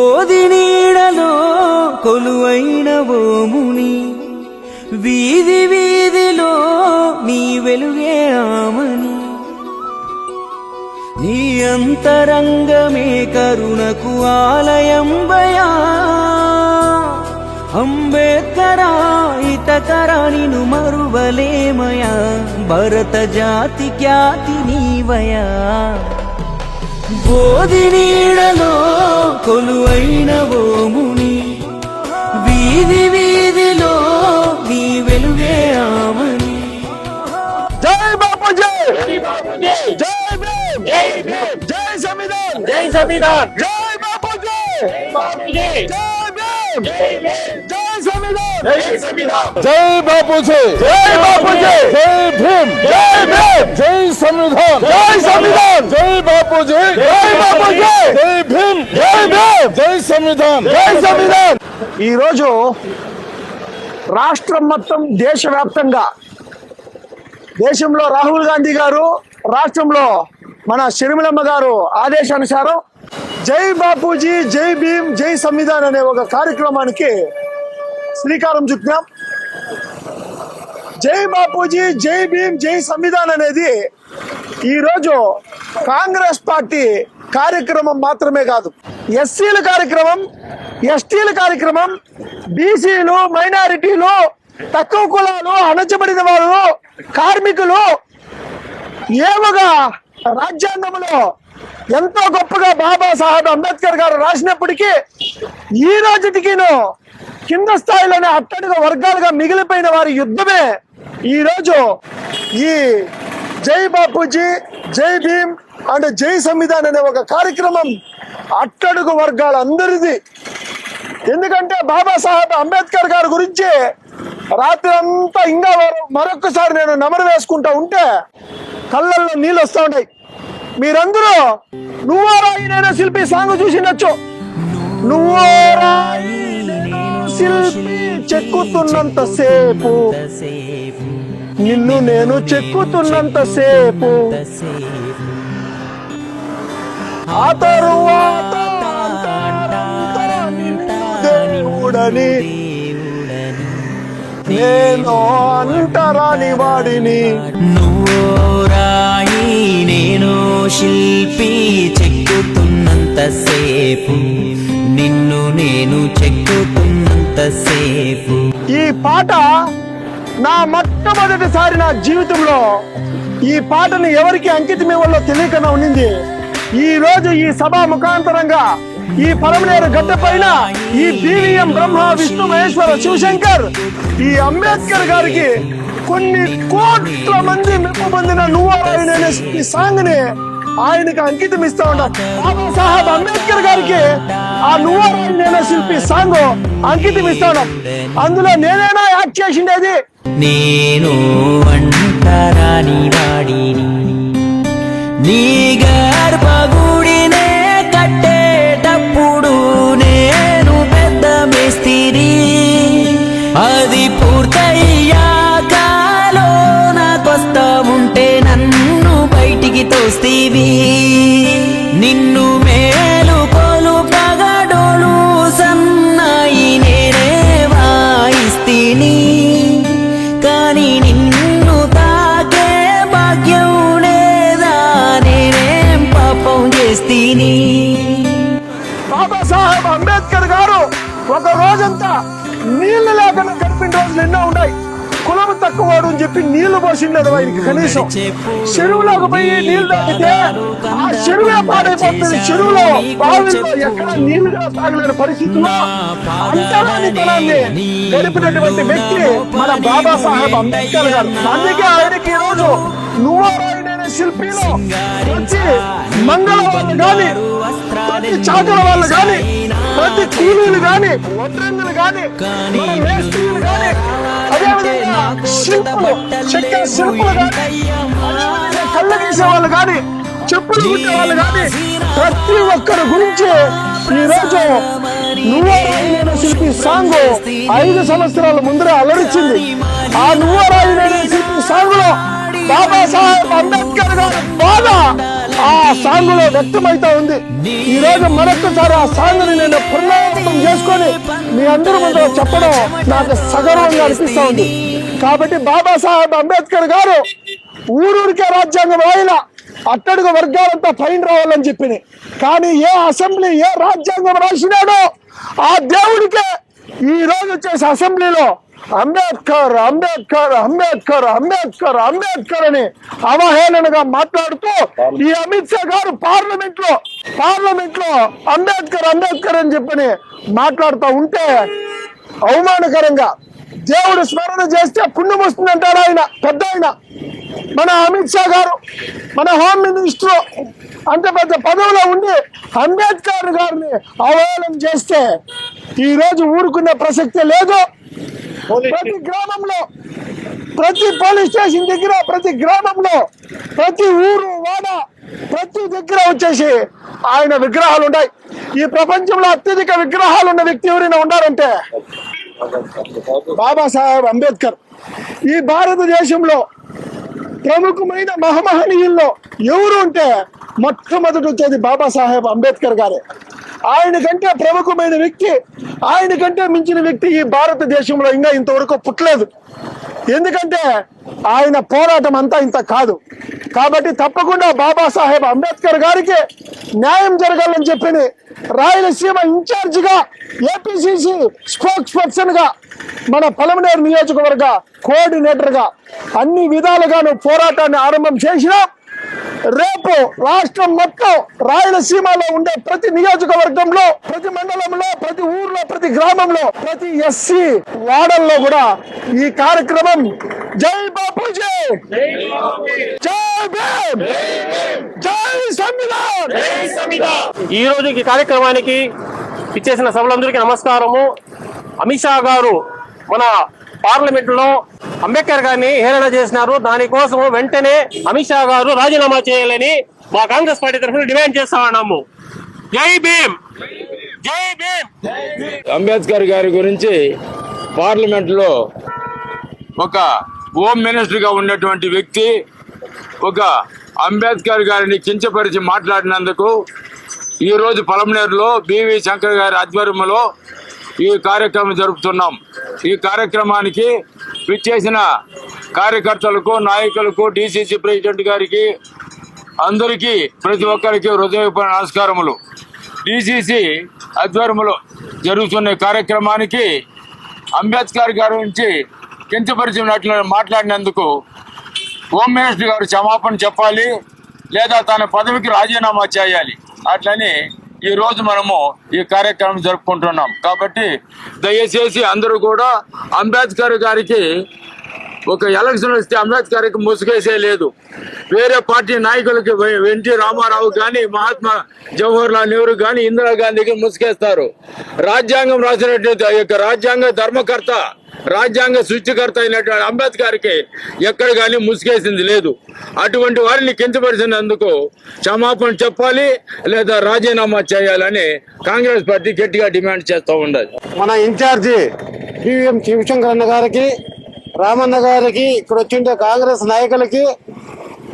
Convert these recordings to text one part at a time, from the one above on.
బోధి నీడలో కొలువైన ఓముని వీధి వీధిలో నీ వెలుగే ఆమని. నీ అంతరంగమే కరుణకు ఆలయం ఆలయంబయా. అంబేద్కరా ఇతకరా నిను మరువలేమయా. భరత జాతి ఖ్యాతి నీవయా. బోధి నీడలో కొలువైన ఓముని వీధి వీధిలో నీ వెలుగే ఆమని. జై బాపు జై జై భీమ్! జై సంవిధాన్! జై సంవిధాన్! జై బాపు జై జై జై భీమ్! జై జై బాపు జై జై బాపు జై జై భీమ్ జై భీమ్ జై సంవిధాన్ జై సంవిధాన్ జై బాపు జై జై బాపు జై జై భీమ్ జై భీమ్ జై సంవిధాన్ జై సంవిధాన్ ఈ రోజు రాష్ట్రం మొత్తం దేశవ్యాప్తంగా దేశంలో రాహుల్ గాంధీ గారు రాష్ట్రంలో మన షర్మిలమ్మ గారు ఆదేశానుసారం జై బాపూజీ జై భీమ్ జై సంవిధాన్ అనే ఒక కార్యక్రమానికి శ్రీకారం చుట్టాం. జై బాపూజీ జై భీమ్ జై సంవిధాన్ అనేది ఈరోజు కాంగ్రెస్ పార్టీ కార్యక్రమం మాత్రమే కాదు. ఎస్సీల కార్యక్రమం ఎస్టీల కార్యక్రమం బీసీలు మైనారిటీలు తక్కువ కులాలు అణచబడిన వాళ్ళు కార్మికులు ఏమగా రాజ్యాంగంలో ఎంతో గొప్పగా బాబాసాహెబ్ అంబేద్కర్ గారు రాసినప్పటికీ ఈ రోజుటికిను కింద స్థాయిలోనే అట్టడుగు వర్గాలుగా మిగిలిపోయిన వారి యుద్ధమే ఈరోజు ఈ జై బాపూజీ జై భీమ్ అండ్ జై సంవిధాన్ అనే ఒక కార్యక్రమం అట్టడుగు వర్గాలందరిది. ఎందుకంటే బాబాసాహెబ్ అంబేద్కర్ గారి గురించి రాత్రి అంతా ఇంకా మరొకసారి నేను నెమరు వేసుకుంటా ఉంటే కళ్ళల్లో నీళ్ళు వస్తూ ఉంటాయి మీరందరూ నువ్వో రాయి నేను శిల్పి సాంగ్ చూసినచ్చు నువ్వో రాయి శిల్పి చెక్కుతున్నంత సేపు నిన్ను నేను చెక్కుతున్నంత సేపు ఆ తరువాత దేవుడని నేను అంటరాని వాడిని. నువ్వో రాయి నేను శిల్పి చెక్కుతున్నంత సేపు నిన్ను నేను చెక్కుతున్నంత సేపు. ఈ పాట నా మొట్టమొదటిసారి నా జీవితంలో ఈ పాటను ఎవరికి అంకితం ఇవ్వాలో తెలియకుండా ఉండింది ఈ రోజు ఈ సభ ముఖాంతరంగా ఈ పరమనేరు గడ్డ పైన ఈ బీవీఎం బ్రహ్మ విష్ణు మహేశ్వర శివశంకర్ ఈ అంబేద్కర్ గారికి కొన్ని కోట్ల మంది మెప్పు పొందిన నువ్వు అనే ఈ సాంగ్ని ఆయనకు అంకితం ఇస్తా ఉంటాం బాబాసాహెబ్ అంబేద్కర్ గారికి నువ్వు నేనే శిల్పి సాంగ్ అంకితం ఇస్తాను. అందులో నేనేనా యాక్ట్ చేసిండేది? నేను అంటరాని వాడిని. నీ గర్భగుడినే కట్టేటప్పుడు నేను పెద్ద మేస్తిరి అది పూర్తయ్యాక నాకొస్తా ఉంటే నన్ను బయటికి తోస్తీవి. చేస్తీని. బాబాసాహెబ్ అంబేద్కర్ గారు ఒక రోజంతా నీళ్ళు లేకుండా గడిపిన రోజులు ఎన్నో ఉన్నాయి. కులం తక్కువవాడు అని చెప్పి నీళ్ళు పోసిండదు ఆయనకి కనీసం. చెరువులోకి పోయి నీళ్ళు తాగితే ఆ చెరువే పాడైపోతుంది. చెరువులో బావిలో ఎక్కడ నీళ్ళు తాగలేని పరిస్థితిలో అంతరానితనాన్ని గడిపినటువంటి వ్యక్తి మన బాబాసాహెబ్ అంబేద్కర్ గారు. అందుకే ఆయనకి ఈ రోజు నువ్వు శిల్పిలో వచ్చి మంగళ వాళ్ళు ప్రతి చాకల వాళ్ళు గాని ప్రతి కూలీలు గాని వడ్రంగులు మన మేస్త్రీలు గాని అదేవిధంగా శిల్పులు చెక్క శిల్పులు అదేవిధంగా కళ్ళ గీసే వాళ్ళు గాని చెప్పులు కుట్టే వాళ్ళు గాని ప్రతి ఒక్కరి గురించి ఈ రోజు నువ్వో రాయి నేను శిల్పి సాంగ్ ఐదు సంవత్సరాల ముందరే అలరించింది ఆ నువ్వో రాయి నేను శిల్పి సాంగ్లో బాబాసాహెబ్ అంబేద్కర్ గారి బాధ ఆ సాంగ్లో వ్యక్తమైతా ఉంది. ఈ రోజు మరొకసారి ఆ సాంగ్ని నేను పునరావృతం చేసుకొని మీ అందరి ముందు చెప్పడం నాకు సగర్వంగా అనిపిస్తా ఉంది. కాబట్టి బాబాసాహెబ్ అంబేద్కర్ గారు ఊరూరికే రాజ్యాంగం ఆయన అట్టడుగు వర్గాలంతా పైన రావాలని చెప్పింది కానీ ఏ అసెంబ్లీ ఏ రాజ్యాంగం రాసినాడో ఆ దేవుడికే ఈ రోజు వచ్చేసి అసెంబ్లీలో అంబేద్కర్ అంబేద్కర్ అంబేద్కర్ అంబేద్కర్ అంబేద్కర్ అని అవహేళనగా మాట్లాడుతూ ఈ అమిత్ షా గారు పార్లమెంట్లో పార్లమెంట్లో అంబేద్కర్ అంబేద్కర్ అని చెప్పని మాట్లాడుతూ ఉంటే అవమానకరంగా దేవుడు స్మరణ చేస్తే పుణ్యం వస్తుందంటాడు ఆయన పెద్ద ఆయన. మన అమిత్ షా గారు మన హోమ్ మినిస్టర్ అంత పెద్ద పదవిలో ఉండి అంబేద్కర్ గారిని అవహేళన చేస్తే ఈరోజు ఊరుకునే ప్రసక్తి లేదు. ప్రతి గ్రామంలో ప్రతి పోలీస్ స్టేషన్ దగ్గర ప్రతి గ్రామంలో ప్రతి ఊరు వాడ ప్రతి దగ్గర వచ్చేసి ఆయన విగ్రహాలు ఉన్నాయి ఈ ప్రపంచంలో అత్యధిక విగ్రహాలు ఉన్న వ్యక్తి ఎవరైనా ఉన్నారంటే బాబాసాహెబ్ అంబేద్కర్. ఈ భారతదేశంలో ప్రముఖమైన మహమహనీయుల్లో ఎవరు ఉంటే మొట్టమొదటి వచ్చేది బాబాసాహెబ్ అంబేద్కర్ గారే. ఆయన కంటే ప్రముఖమైన వ్యక్తి ఆయన కంటే మించిన వ్యక్తి ఈ భారతదేశంలో ఇంకా ఇంతవరకు పుట్టలేదు. ఎందుకంటే ఆయన పోరాటం అంతా ఇంత కాదు. కాబట్టి తప్పకుండా బాబాసాహెబ్ అంబేద్కర్ గారికి న్యాయం జరగాలని చెప్పి రాయలసీమ ఇన్ఛార్జిగా ఏపీసీసీ స్పోక్స్ పర్సన్గా మన పలమనేరు నియోజకవర్గ కోఆర్డినేటర్గా అన్ని విధాలుగాను పోరాటాన్ని ఆరంభం చేసినా రేపు రాష్ట్రం మొత్తం రాయలసీమలో ఉండే ప్రతి నియోజకవర్గంలో ప్రతి మండలంలో ప్రతి ఊర్లో ప్రతి గ్రామంలో ప్రతి ఎస్సీ వాడల్లో కూడా ఈ కార్యక్రమం జై బాపూజీ! జై భీమ్! జై సంవిధాన్! ఈ రోజు ఈ కార్యక్రమానికి ఇచ్చేసిన సభలందరికీ నమస్కారము. అమిత్ షా గారు మన పార్లమెంట్లో అంబేద్కర్ గారిని హేళన చేసినారు. దానికోసం వెంటనే అమిత్ షా గారు రాజీనామా చేయాలని మా కాంగ్రెస్ పార్టీ తరఫున డిమాండ్ చేస్తా ఉన్నాము. జై భీమ్! జై భీమ్! అంబేద్కర్ గారి గురించి పార్లమెంట్లో ఒక హోమ్ మినిస్టర్గా ఉన్నటువంటి వ్యక్తి ఒక అంబేద్కర్ గారిని కించపరిచి మాట్లాడినందుకు ఈరోజు పలమనేరులో బివి శంకర్ గారి ఆధ్వర్యంలో ఈ కార్యక్రమం జరుపుతున్నాం. ఈ కార్యక్రమానికి విచ్చేసిన కార్యకర్తలకు నాయకులకు డిసిసి ప్రెసిడెంట్ గారికి అందరికీ ప్రతి ఒక్కరికి హృదయపూర్వ నమస్కారములు. డిసిసి ఆధ్వర్యంలో జరుగుతున్న కార్యక్రమానికి అంబేద్కర్ గారి నుంచి కించపరిచినట్లు మాట్లాడినందుకు హోమ్ మినిస్టర్ గారు క్షమాపణ చెప్పాలి లేదా తన పదవికి రాజీనామా చేయాలి. అట్లని ఈ రోజు మనము ఈ కార్యక్రమం జరుపుకుంటున్నాం. కాబట్టి దయచేసి అందరూ కూడా అంబేద్కర్ గారికి ఒక ఎలక్షన్ వస్తే అంబేద్కర్కి ముసుగేసే లేదు. వేరే పార్టీ నాయకులకి ఎన్టీ రామారావు కానీ మహాత్మా జవహర్ లాల్ నెహ్రూ కానీ ఇందిరాగాంధీకి ముసుగేస్తారు. రాజ్యాంగం రాసినటువంటి ఆ యొక్క రాజ్యాంగ ధర్మకర్త రాజ్యాంగ సృష్టికర్త అయినటువంటి అంబేద్కర్కి ఎక్కడ కానీ ముసుగేసింది లేదు. అటువంటి వారిని కించపరిచినందుకు క్షమాపణ చెప్పాలి లేదా రాజీనామా చేయాలని కాంగ్రెస్ పార్టీ గట్టిగా డిమాండ్ చేస్తూ ఉండదు మన ఇన్ఛార్జి పివిఎం శివశంకర్ అన్న గారికి రామన్న గారికి ఇక్కడ వచ్చిన కాంగ్రెస్ నాయకులకి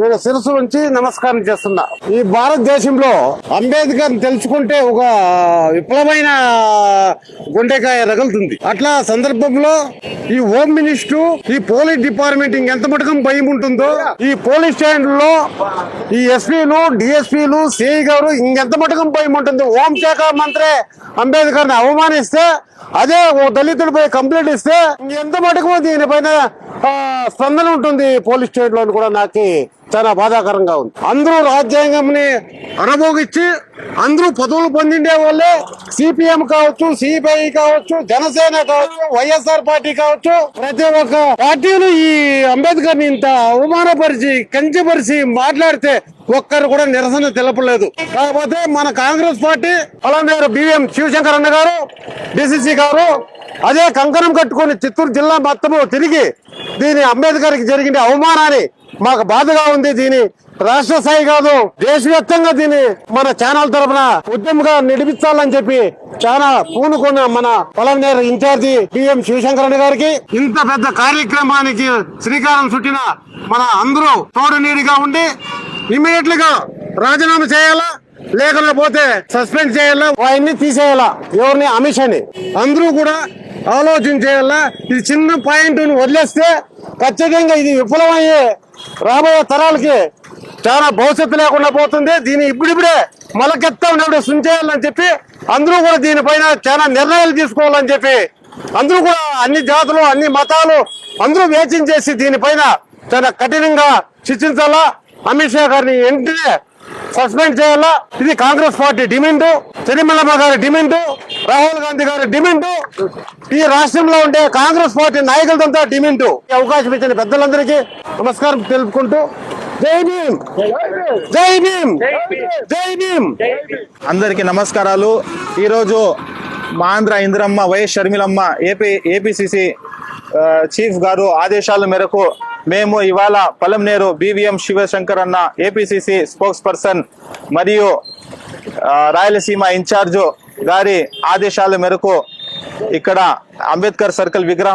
నేను శిరస్సు నుంచి నమస్కారం చేస్తున్నా. ఈ భారతదేశంలో అంబేద్కర్ తెలుసుకుంటే ఒక విప్లవమైన గుండెకాయ రగులుతుంది. అట్లా సందర్భంలో ఈ హోమ్ మినిస్టర్ ఈ పోలీస్ డిపార్ట్మెంట్ ఇంకెంత మటుకం భయం ఉంటుందో ఈ పోలీస్ స్టేషన్లో ఈ ఎస్పీలు డిఎస్పీలు సిఐ గారు ఇంకెంత మటుకం భయం ఉంటుంది హోంశాఖ మంత్రి అంబేద్కర్ని అవమానిస్తే అదే ఓ దళితుడిపై కంప్లైంట్ ఇస్తే ఎంత మటుకు దీనిపైన స్పందన ఉంటుంది పోలీస్ స్టేషన్లో కూడా నాకు చాలా బాధాకరంగా ఉంది. అందరూ రాజ్యాంగంని అనుభవించి అందరూ పదవులు పొందిండే వాళ్ళే సిపిఎం కావచ్చు సిపిఐ కావచ్చు జనసేన కావచ్చు వైఎస్ఆర్ పార్టీ కావచ్చు. ప్రతి ఒక్క పార్టీలు ఈ అంబేద్కర్ని ఇంత అవమానపరిచి కంచిపరిచి మాట్లాడితే ఒక్కరు కూడా నిరసన తెలపలేదు. కాకపోతే మన కాంగ్రెస్ పార్టీ అలానే బిఎం శివశంకర్ అన్న గారు డిసిసి గారు అదే కంకణం కట్టుకొని చిత్తూరు జిల్లా మొత్తము తిరిగి దీని అంబేద్కర్కి జరిగిన అవమానాన్ని మాకు బాధగా ఉంది. దీని. రాష్ట్ర స్థాయి కాదు దేశవ్యాప్తంగా దీన్ని మన ఛానల్ తరఫున ఉద్యమంగా నడిపించాలని చెప్పి చాలా పూనుకున్న మన పొలంనేరు ఇన్ఛార్జి బిఎం శివశంకరన్ గారికి ఇంత పెద్ద కార్యక్రమానికి శ్రీకారం చుట్టిన మన అందరూ తోడు నీడిగా ఉండి ఇమీడియట్గా రాజీనామా చేయాలా? లేకపోతే సస్పెండ్ చేయాలా? ఆయన్ని తీసేయాలా? ఎవరిని? అమిత్ అని అందరూ కూడా ఆలోచన చేయాలా? ఇది చిన్న పాయింట్ వదిలేస్తే ఖచ్చితంగా ఇది విఫలమయ్యే రాబోయే తరాలకి చాలా భవిష్యత్తు లేకుండా పోతుంది. దీన్ని ఇప్పుడిప్పుడే మొలకెత్తం ఉన్నప్పుడు సుంచేయాలని చెప్పి అందరూ కూడా దీనిపైన చాలా నిర్ణయాలు తీసుకోవాలని చెప్పి అందరూ కూడా అన్ని జాతులు అన్ని మతాలు అందరూ వేచించేసి దీనిపైన చాలా కఠినంగా శిక్షించాలా అమిత్ షా గారిని వెంటనే సస్పెండ్ చేయాలా? ఇది కాంగ్రెస్ పార్టీ డిమాండ్. తిరుమలమ్మ గారి డిమాండ్. రాహుల్ గాంధీ గారి డిమాండ్. ఈ రాష్ట్రంలో ఉండే కాంగ్రెస్ పార్టీ నాయకులతో డిమాండ్. ఈ అవకాశం ఇచ్చిన పెద్దలందరికీ నమస్కారం తెలుపుకుంటూ జై భీమ్. జై భీమ్. జై భీమ్. అందరికీ నమస్కారాలు. ఈరోజు మా Andhra Indramma YS Sharmilamma AP APCC chief గారు ఆదేశాల మేరకు మేము ఇవాళ పొలంనేరు బీవీఎం శివశంకర్ అన్న ఏపీసీసీ స్పోక్స్ పర్సన్ మరియు ఆ, రాయలసీమ ఇన్ఛార్జు గారి ఆదేశాల మేరకు ఇక్కడ అంబేద్కర్ సర్కిల్ విగ్రహం